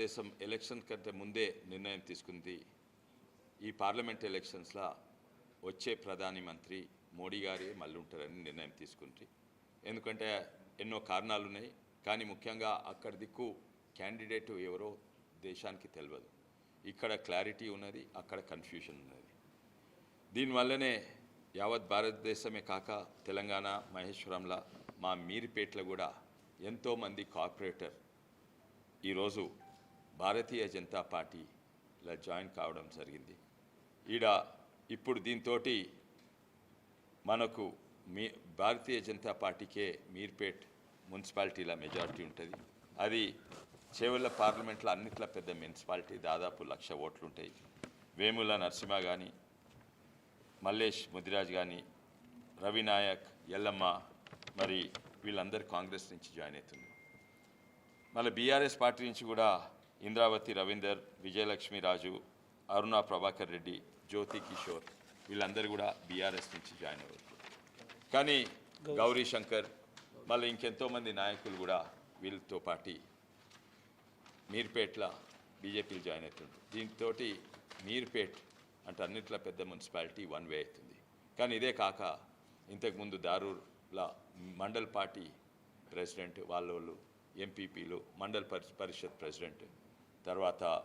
భారతదేశం ఎలక్షన్ కంటే ముందే నిర్ణయం తీసుకుంది. ఈ పార్లమెంట్ ఎలక్షన్స్లో వచ్చే ప్రధాని మంత్రి మోడీ గారే మళ్ళీ ఉంటారని నిర్ణయం తీసుకుంది. ఎందుకంటే ఎన్నో కారణాలు ఉన్నాయి కానీ ముఖ్యంగా అక్కడ దిక్కు క్యాండిడేట్ ఎవరో దేశానికి తెలియదు ఇక్కడ క్లారిటీ ఉన్నది అక్కడ కన్ఫ్యూషన్ ఉన్నది. దీనివల్లనే యావత్ భారతదేశమే కాక తెలంగాణ మహేశ్వరంలో మా మీరిపేట్లో కూడా ఎంతోమంది కార్పొరేటర్ ఈరోజు భారతీయ జనతా పార్టీలో జాయిన్ కావడం జరిగింది. ఈడ ఇప్పుడు దీంతో మనకు మీ భారతీయ జనతా పార్టీకే మీర్పేట్ మున్సిపాలిటీల మెజారిటీ ఉంటుంది. అది చేవల్ల పార్లమెంట్లో అన్నిట్లా పెద్ద మున్సిపాలిటీ దాదాపు లక్ష ఓట్లు ఉంటాయి. వేముల నరసింహ కానీ మల్లేష్ ముదిరాజ్ కానీ రవి నాయక్ ఎల్లమ్మ మరి వీళ్ళందరూ కాంగ్రెస్ నుంచి జాయిన్ అవుతున్నారు. మళ్ళీ బీఆర్ఎస్ పార్టీ నుంచి కూడా ఇంద్రావతి రవీందర్ విజయలక్ష్మి రాజు అరుణ ప్రభాకర్ రెడ్డి జ్యోతి కిషోర్ వీళ్ళందరూ కూడా బీఆర్ఎస్ నుంచి జాయిన్ అయ్యారు కానీ గౌరీ శంకర్ మళ్ళీ ఇంకెంతోమంది నాయకులు కూడా వీళ్ళతో పాటి మీర్పేట్ల బీజేపీలు జాయిన్ అవుతుండ్రు. దీంతో మీర్పేట్ అంటే అన్నిట్లా పెద్ద మున్సిపాలిటీ వన్ వే అవుతుంది. కానీ ఇదే కాక ఇంతకుముందు దారూర్ల మండల్ పార్టీ ప్రెసిడెంట్ వాళ్ళోళ్ళు ఎంపీపీలు మండల్ పరి పరిషత్ ప్రెసిడెంట్ తర్వాత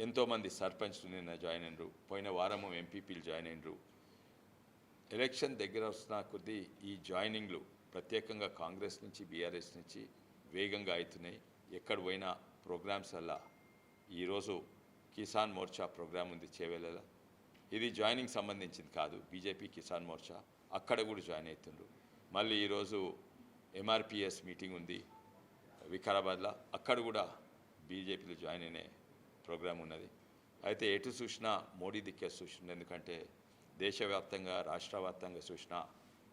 ఎంతోమంది సర్పంచ్లు నిన్న జాయిన్ అయినరు. పోయిన వారము ఎంపీపీలు జాయిన్ అయినరు. ఎలక్షన్ దగ్గర వస్తున్న కొద్దీ ఈ జాయినింగ్లు ప్రత్యేకంగా కాంగ్రెస్ నుంచి బీఆర్ఎస్ నుంచి వేగంగా అవుతున్నాయి. ఎక్కడ పోయినా ప్రోగ్రామ్స్ వల్ల ఈరోజు కిసాన్ మోర్చా ప్రోగ్రామ్ ఉంది చేవేలలో ఇది జాయినింగ్ సంబంధించింది కాదు. బీజేపీ కిసాన్ మోర్చా అక్కడ కూడా జాయిన్ అవుతుండ్రు. మళ్ళీ ఈరోజు ఎంఆర్పిఎస్ మీటింగ్ ఉంది వికారాబాద్లో. అక్కడ కూడా బీజేపీలో జాయిన్ అయిన ప్రోగ్రాం ఉన్నది. అయితే ఎటు చూసినా మోడీ దిక్కే చూసిన ఎందుకంటే దేశవ్యాప్తంగా రాష్ట్రవ్యాప్తంగా చూసినా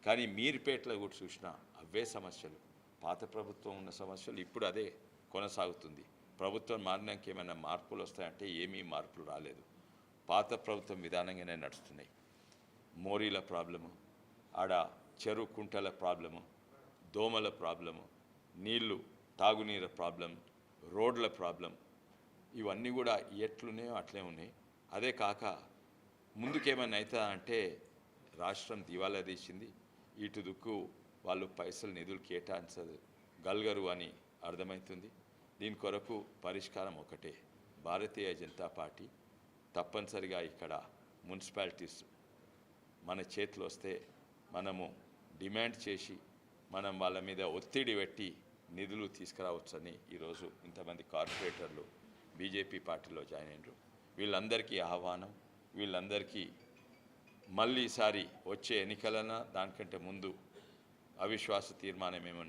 కానీ మీరుపేటలో కూడా చూసినా అవే సమస్యలు. పాత ప్రభుత్వం ఉన్న సమస్యలు ఇప్పుడు అదే కొనసాగుతుంది. ప్రభుత్వం మారినాక ఏమైనా మార్పులు వస్తాయంటే ఏమీ మార్పులు రాలేదు. పాత ప్రభుత్వం విధానంగానే నడుస్తున్నాయి. మోరీల ప్రాబ్లము ఆడ చెరువు కుంటల ప్రాబ్లము దోమల ప్రాబ్లము నీళ్ళు తాగునీరు ప్రాబ్లం రోడ్ల ప్రాబ్లం. ఇవన్నీ కూడా ఎట్లున్నాయో అట్లే ఉన్నాయి. అదే కాక ముందుకేమైనా అవుతా అంటే రాష్ట్రం దివాలా తీసింది. ఇటు దుక్కు వాళ్ళు పైసలు నిధులు కేటాయించగలగరు అని అర్థమవుతుంది. దీని కొరకు పరిష్కారం ఒకటే. భారతీయ జనతా పార్టీ తప్పనిసరిగా ఇక్కడ మున్సిపాలిటీస్ మన చేతిలో వస్తే మనము డిమాండ్ చేసి మనం వాళ్ళ మీద ఒత్తిడి పెట్టి నిధులు తీసుకురావచ్చని ఈరోజు ఇంతమంది కార్పొరేటర్లు బీజేపీ పార్టీలో జాయిన్ అయినరు. వీళ్ళందరికీ ఆహ్వానం వీళ్ళందరికీ మళ్ళీ ఈసారి వచ్చే ఎన్నికలన దానికంటే ముందు అవిశ్వాస తీర్మానం ఏమైనా